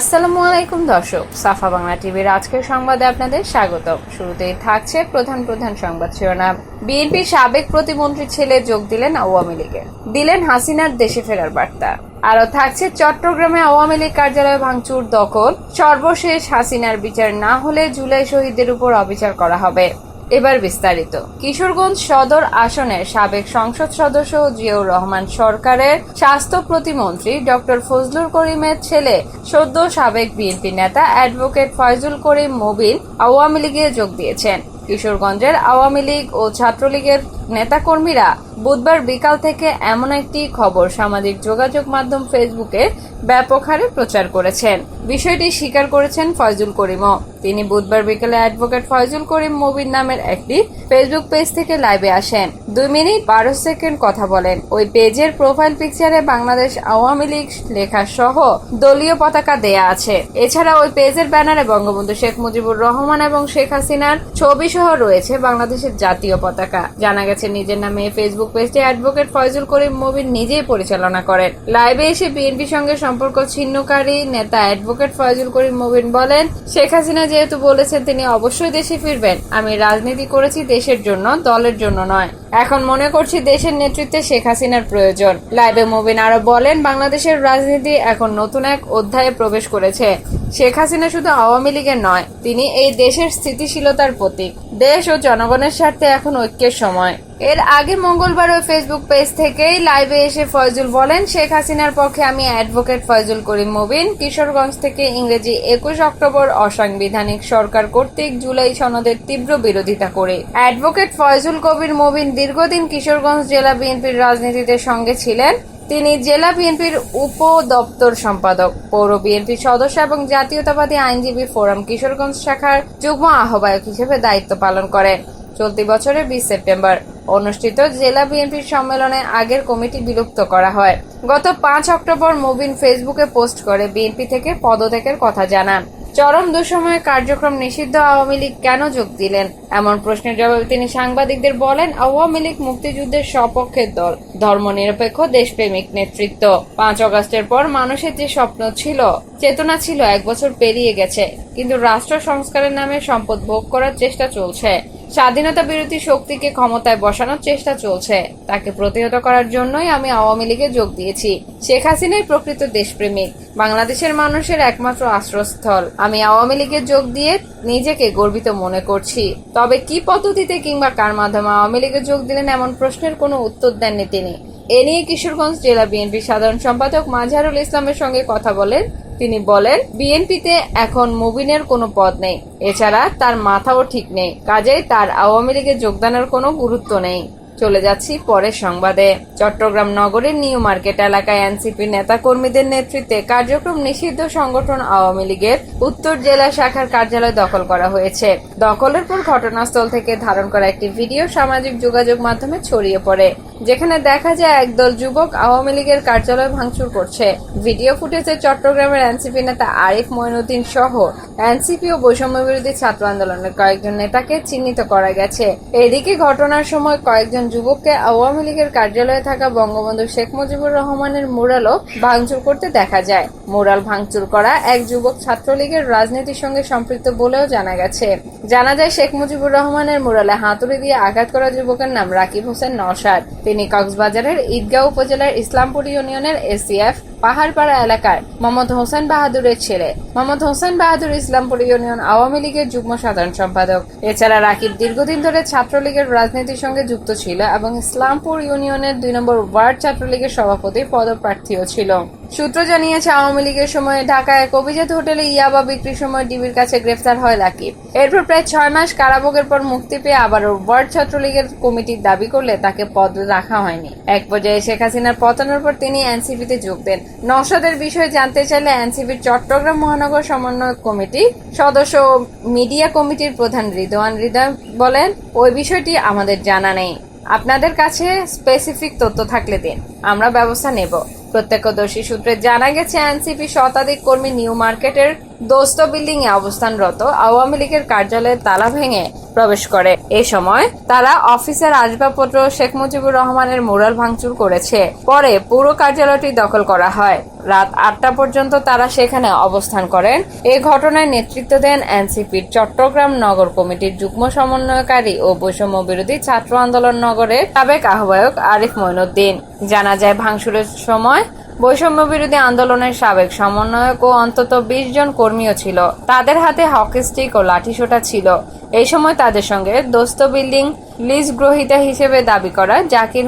আসসালামু আলাইকুম দর্শক, সাফা বাংলা টিভির আজকের সংবাদে আপনাদের স্বাগত শুরুতেই থাকছে প্রধান প্রধান সংবাদ শিরোনাম। বিএনপির সাবেক প্রতিমন্ত্রী ছেলে যোগ দিলেন আওয়ামী লীগে। দিলেন হাসিনার দেশে ফেরার বার্তা। আরও থাকছে চট্টগ্রামে আওয়ামী লীগ কার্যালয় ভাঙচুর দখল। সর্বশেষ হাসিনার বিচার না হলে জুলাই শহীদদের উপর অবিচার করা হবে। এবার বিস্তারিত। কিশোরগঞ্জ সদর আসনের সাবেক সংসদ সদস্য জিয়াউর রহমান সরকারের স্বাস্থ্য প্রতিমন্ত্রী ডক্টর ফজলুল করিমের ছেলে সদ্য সাবেক বিএনপি নেতা অ্যাডভোকেট ফয়জুল করিম মুবিন আওয়ামী লীগে যোগ দিয়েছেন। কিশোরগঞ্জের আওয়ামী লীগ ও ছাত্রলীগের নেতাকর্মীরা বুধবার বিকাল থেকে এমন একটি খবর সামাজিক যোগাযোগ মাধ্যম ফেসবুকে ব্যাপক হারে প্রচার করেছেন। বিষয়টি স্বীকার করেছেন ফয়জুল করিমও। তিনি বুধবার বিকেলে অ্যাডভোকেট ফয়জুল করিম মুবিন নামের একটি ফেসবুক পেজ থেকে লাইভে আসেন। দুই মিনিট বারো সেকেন্ড কথা বলেন। ওই পেজের প্রোফাইল পিকচারে বাংলাদেশ আওয়ামী লীগ লেখা সহ দলীয় পতাকা দেয়া আছে। এছাড়া ওই পেজের ব্যানারে বঙ্গবন্ধু শেখ মুজিবুর রহমান এবং শেখ হাসিনার ছবি সহ রয়েছে বাংলাদেশের জাতীয় পতাকা। জানা গেছে নিজের নামে ফেসবুক পেজটি অ্যাডভোকেট ফয়জুল করিম মুবিন নিজেই পরিচালনা করেন। লাইভে এসে বিএনপির সঙ্গে সম্পর্ক ছিন্নকারী নেতা অ্যাডভোকেট ফয়জুল করিম মুবিন বলেন, শেখ হাসিনা যেহেতু বলেছেন তিনি অবশ্যই দেশে ফিরবেন। আমি রাজনীতি করেছি দেশের জন্য, দলের জন্য নয়। এখন মনে করছি দেশের নেতৃত্বে শেখ হাসিনার প্রয়োজন। লাইভে মুবিন আরও বলেন, বাংলাদেশের রাজনীতি এখন নতুন এক অধ্যায়ে প্রবেশ করেছে। শেখ হাসিনা শুধু আওয়ামী লীগের নয়, তিনি এই দেশের স্থিতিশীলতার প্রতীক। দেশ ও জনগণের স্বার্থে এখন ঐক্যের সময়। এর আগে মঙ্গলবার ওই ফেসবুক পেজ থেকেই লাইভে এসে ফয়জুল বলেন, শেখ হাসিনার পক্ষে আমি অ্যাডভোকেট ফয়জুল করিম মুবিন। কিশোরগঞ্জ থেকে ইংরেজি একুশ অক্টোবর অসাংবিধানিক সরকার কর্তৃক জুলাই সনদের তীব্র বিরোধিতা করে। অ্যাডভোকেট ফয়জুল কবির মুবিন দীর্ঘদিন কিশোরগঞ্জ জেলা বিএনপির রাজনীতিতে সঙ্গে ছিলেন। তিনি জেলা বিএনপির উপ দপ্তর সম্পাদক, পৌর বিএনপির সদস্য এবং জাতীয়তাবাদী আইনজীবী ফোরাম কিশোরগঞ্জ শাখার যুগ্ম আহ্বায়ক হিসেবে দায়িত্ব পালন করেন। চলতি বছরের বিশ সেপ্টেম্বর অনুষ্ঠিত জেলা বিএনপির সম্মেলনে আগের কমিটি বিলুপ্ত করা হয়। গত পাঁচ অক্টোবর মুবিন ফেসবুকে পোস্ট করে বিএনপি থেকে পদত্যাগের কথা জানান। চরম দুঃসময়ে কার্যক্রম নিষিদ্ধ আওয়ামী লীগ কেন যোগ দিলেন? এমন প্রশ্নের জবাবে তিনি সাংবাদিকদের বলেন, আওয়ামী লীগ মুক্তিযুদ্ধের সপক্ষের দল, ধর্মনিরপেক্ষ, দেশপ্রেমিক নেতৃত্ব। পাঁচ অগস্টের পর মানুষের যে স্বপ্ন ছিল, চেতনা ছিল এক বছর পেরিয়ে গেছে, কিন্তু রাষ্ট্র সংস্কারের নামে সম্পদ ভোগ করার চেষ্টা চলছে। স্বাধীনতা বিরোধী শক্তিকে ক্ষমতায় বসানোর চেষ্টা চলছে। তাকে প্রতিহত করার জন্যই আমি আওয়ামী লীগে যোগ দিয়েছি। শেখ হাসিনাই প্রকৃত দেশপ্রেমিক। বাংলাদেশের মানুষের একমাত্র আশ্রয়স্থল। আমি আওয়ামী লীগে যোগ দিয়ে নিজেকে গর্বিত মনে করছি। তবে কি পদ্ধতিতে কিংবা কার মাধ্যমে আওয়ামী লীগে যোগ দিলেন এমন প্রশ্নের কোনো উত্তর দেননি তিনি। এ নিয়ে কিশোরগঞ্জ জেলা বিএনপি সাধারণ সম্পাদক মাঝারুল ইসলামের সঙ্গে কথা বলেন তিনি বলেন, বিএনপিতে এখন মুবিনের কোনো পদ নেই। এছাড়া তার মাথাও ঠিক নেই। কাজেই তার আওয়ামী লীগে যোগদানের কোনো গুরুত্ব নেই। চলে যাচ্ছি পরের সংবাদে। চট্টগ্রাম নগরের নিউ মার্কেট এলাকায় এনসিপি নেতা কর্মীদের নেতৃত্বে কার্যক্রম নিষিদ্ধ সংগঠন আওয়ামী লীগের উত্তর জেলা শাখার কার্যালয় দখল করা হয়েছে। দখলের পর ঘটনাস্থল থেকে ধারণ করা একটি ভিডিও সামাজিক যোগাযোগ মাধ্যমে ছড়িয়ে পড়ে। যেখানে দেখা যায় একদল যুবক আওয়ামী লীগের কার্যালয় ভাঙচুর করছে। ভিডিও ফুটেজে চট্টগ্রামের এনসিপি নেতা আরিফ মঈনুদ্দিন সহ এনসিপি ও বৈষম্য বিরোধী ছাত্র আন্দোলনের কয়েকজন নেতাকে চিহ্নিত করা গেছে। এদিকে ঘটনার সময় কয়েকজন যুবককে আওয়ামী লীগের কার্যালয়ে থাকা বঙ্গবন্ধু শেখ মুজিবুর রহমানের মুরালও ভাঙচুর করতে দেখা যায়। মুরাল ভাঙচুর করা এক যুবক ছাত্রলীগের রাজনীতির সঙ্গে সম্পৃক্ত বলেও জানা গেছে। জানা যায় শেখ মুজিবুর রহমানের মুরালে হাতুড়ি দিয়ে আঘাত করা যুবকের নাম রাকিব হোসেন নওশাদ। তিনি কক্সবাজারের ঈদগাঁও উপজেলার ইসলামপুর ইউনিয়নের এসিএফ পাহাড়পাড়া এলাকার মোহাম্মদ হোসেন বাহাদুরের ছেলে। মোহাম্মদ হোসেন বাহাদুর ইসলামপুর ইউনিয়ন আওয়ামী লীগের যুগ্ম সাধারণ সম্পাদক। এছাড়া রাকিব দীর্ঘদিন ধরে ছাত্রলীগের রাজনীতির সঙ্গে যুক্ত ছিল এবং ইসলামপুর ইউনিয়নের দুই নম্বর ওয়ার্ড ছাত্রলীগের সভাপতি, পদপ্রার্থীও ছিল। সূত্র জানিয়েছে, আওয়ামী লীগের সময় ঢাকায় এক অভিজাত হোটেলে ইয়াবা বিক্রির সময় ডিবির কাছে গ্রেফতার হয় রাকিব। এরপর প্রায় ছয় মাস কারাভোগের পর মুক্তি পেয়ে আবারও ওয়ার্ড ছাত্রলীগের কমিটির দাবি করলে তাকে পদ রাখা হয়নি। এক পর্যায়ে শেখ হাসিনার পতনের পর তিনি এনসিপিতে যোগ দেন। নওশাদের বিষয়ে জানতে চাইলে এনসিবির চট্টগ্রাম মহানগর সমন্বয় কমিটি সদস্য মিডিয়া কমিটির প্রধান রিদওয়ান হৃদয় বলেন, ওই বিষয়টি আমাদের জানা নেই। আপনাদের কাছে স্পেসিফিক তথ্য থাকলে দিন। আমরা ব্যবস্থা নেব। প্রত্যক্ষদর্শী সূত্রে জানা গেছে, এনসিপি শতাধিক কর্মী নিউ মার্কেটের দোস্ত বিল্ডিং এ অবস্থানরত আওয়ামী লীগের কার্যালয়ে তালা ভেঙে প্রবেশ করে। এই সময় তারা অফিসের আসবাবপত্র শেখ মুজিবুর রহমানের মুরাল ভাঙচুর করেছে। পরে পুরো কার্যালয়টি দখল করা হয়। রাত আটটা পর্যন্ত তারা সেখানে অবস্থান করেন। এ ঘটনায় নেতৃত্ব দেন এনসিপির চট্টগ্রাম নগর কমিটির যুগ্ম সমন্বয়কারী ও বৈষম্য বিরোধী ছাত্র আন্দোলন নগরের সাবেক আহ্বায়ক আরিফ মইনুদ্দিন। জানা যায়, ভাঙচুরের সময় বৈষম্য বিরোধী আন্দোলনের সাবেক সমন্বয়ক ও অন্তত বিশ জন কর্মীও ছিল। তাদের হাতে হকি স্টিক ও লাঠিসোঁটা ছিল। এই সময় তাদের সঙ্গে দোস্ত বিল্ডিং লিজ গ্রহিতা হিসেবে দাবি করা জাকির